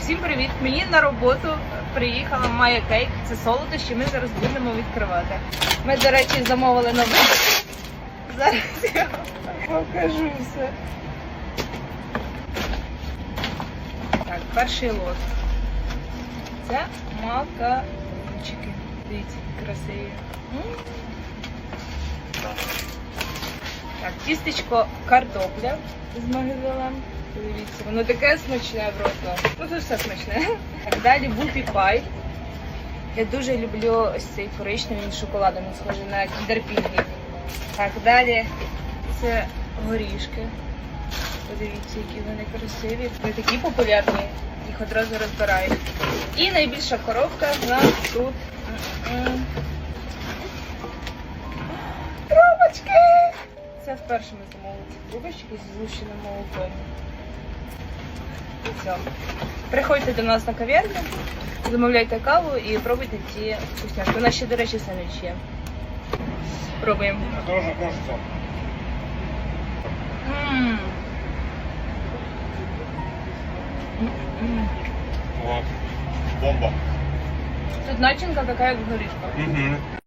Всім привіт! Мені на роботу приїхала Майя Кейк. Це солодощі. Ми зараз будемо відкривати. Ми, до речі, замовили новий. Зараз я покажу все. Так, перший лот. Це макарончики. Дивіться, красиві. Так, тістечко картопля з магазином. Дивіться, воно таке смачне просто. Ну це все смачне. Так, далі бупі пай. Я дуже люблю ось цей коричневий він шоколадом, він схожий на кіндерпінги. Так, далі це горішки. Подивіться, які вони красиві. Вони такі популярні, їх одразу розбирають. І найбільша коробка в нас тут. Це вперше ми замовили ці трубочки з згущеним молоком. Все. Приходьте до нас на кав'ярню, замовляйте каву і пробуйте ці вкусняшки. У нас ще, до речі, сендвіч є. Пробуємо. Тоже кажется. М. М-м. Бомба. Тут начинка така, як в горішках. Угу.